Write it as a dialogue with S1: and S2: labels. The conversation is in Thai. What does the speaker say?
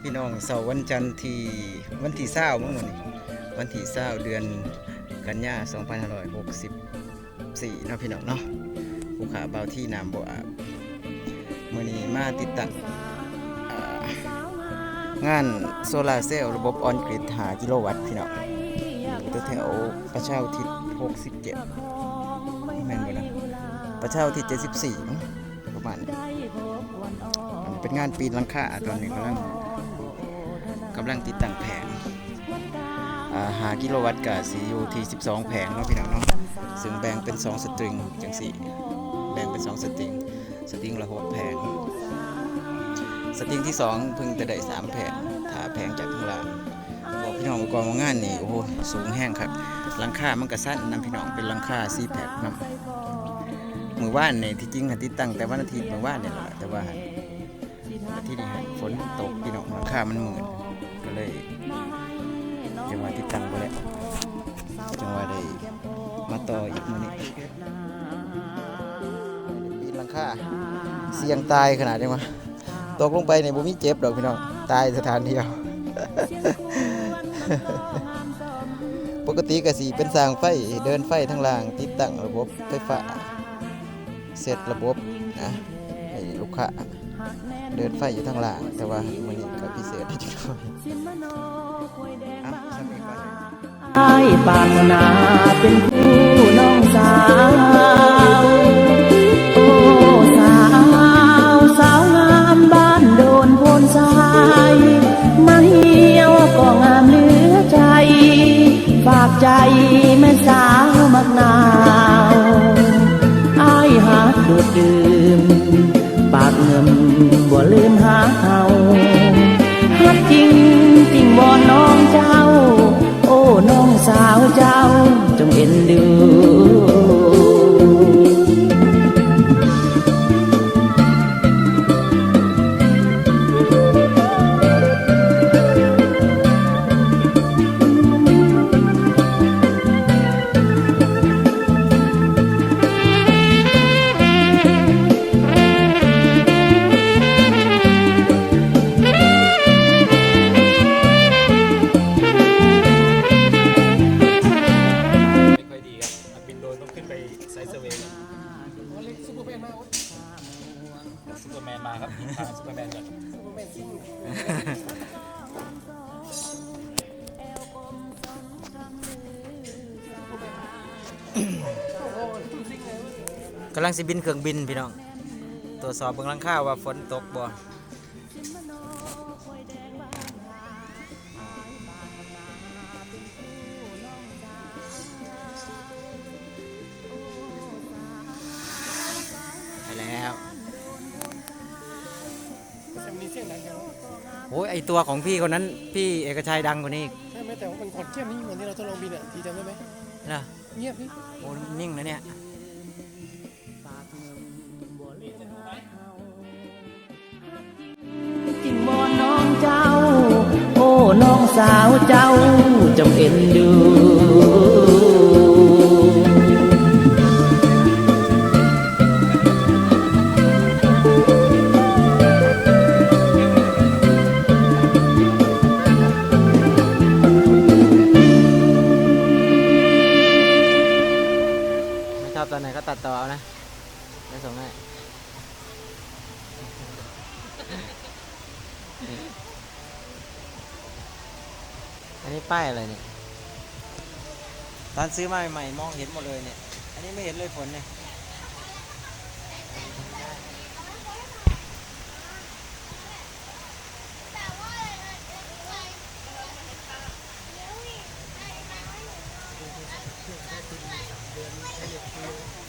S1: เสาร์วันจันทร์ที่วันที่เศร้าเมื่อวันนี้วันที่เศร้าเดือนกันยา2564นะพี่น้องเนาะผู้ขาเบาที่นามบ่อาบมื่อนี้มาติดตั้งางานโซลาเซลล์ระบบออนกริดหากิโลวัตต์พี่น้องอยู่แถวประชาทิศ67แม่นบ่นะประชาทิศ74ประมาณเป็นงานปีนลังคาตอนนี้กำลัง กำลังติดตั้งแผงอ่าหากิโลวัตต์กับซียูที่ 12 แผงเนาะพี่น้องเนาะซึ่งแบ่งเป็น 2 สตริงจังสี่แบ่งเป็น 2 สตริง สตริงละ6แผง สตริงที่ 2 เพิ่งจะได้ 3 แผงถ้าแผงจากข้างล่างบอกพี่น้องกองว่างานนี่โอ้โหสูงแห้งครับลังคามันก็สั้นนํพี่น้องเป็นลังคาซีแพคนำมือว่านนี่ที่จริงหันติดตั้งแต่วันอาทิตย์มือว่านเนี่ยแหละแต่ว่าอาที่นี่ฝนตกพี่น้องลังคามันหมื่น ก็เลยจังหวะที่ตั้งไปแล้วจังหวะได้มาต่ออีกมื้อนี้ปีนหลังคาเสี่ยงตายขนาดนี้วะตกลงไปในบุมีเจ็บดอกพี่น้องตายสถานเดียว ปกติก็สีเป็นสร้างไฟเดินไฟทั้งล่าง ติดตั้งระบบไฟฟ้าเสร็จระบบนะให้ลูกค้า เดินไฟอยู่ทางหลังแต่ว่ามันนี้ก็พิเศษที่สุดอะสมัยก่อนเลย
S2: ไอ้ปากนาเป็นคู่น้องสาว โอ้สาว สาวงามบ้านโดนโพนทรายมาเหี่ยวก็งามเหลือใจ ฝากใจแม่สาวมักนาวไอ้หักดูดดื ลืมหาทาฮั
S3: แมนมาครับทางซูเปอร์แมนก่อน
S1: กำลังสิบินเครื่องบินพี่น้องตรวจสอบเบื้องหลังข้าวว่าฝนตกบ่
S4: เสียงดังแค่นั้น
S1: โอ้ยไอตัวของพี่คนนั้น พี่เอกชัยดังกว่านี้อีก
S4: ใช่ไหมแต่ว่ามันขดเทียบนี่เหมือนที่เราทดลองบินอะทีจำได้ไหม
S1: นะ
S4: เงียบนี่
S1: โอ้นิ่งนะเนี่ย
S2: จริงบ่น้องเจ้า โอ้ น้องสาวเจ้าจงเอ็นดู
S1: ตัดต่อเอานะไม่ส่งให้อันนี้ป้ายอะไรเนี่ย ตอนซื้อมาใหม่ๆมองเห็นหมดเลยเนี่ย อันนี้ไม่เห็นเลยฝนเนี่ย
S4: เ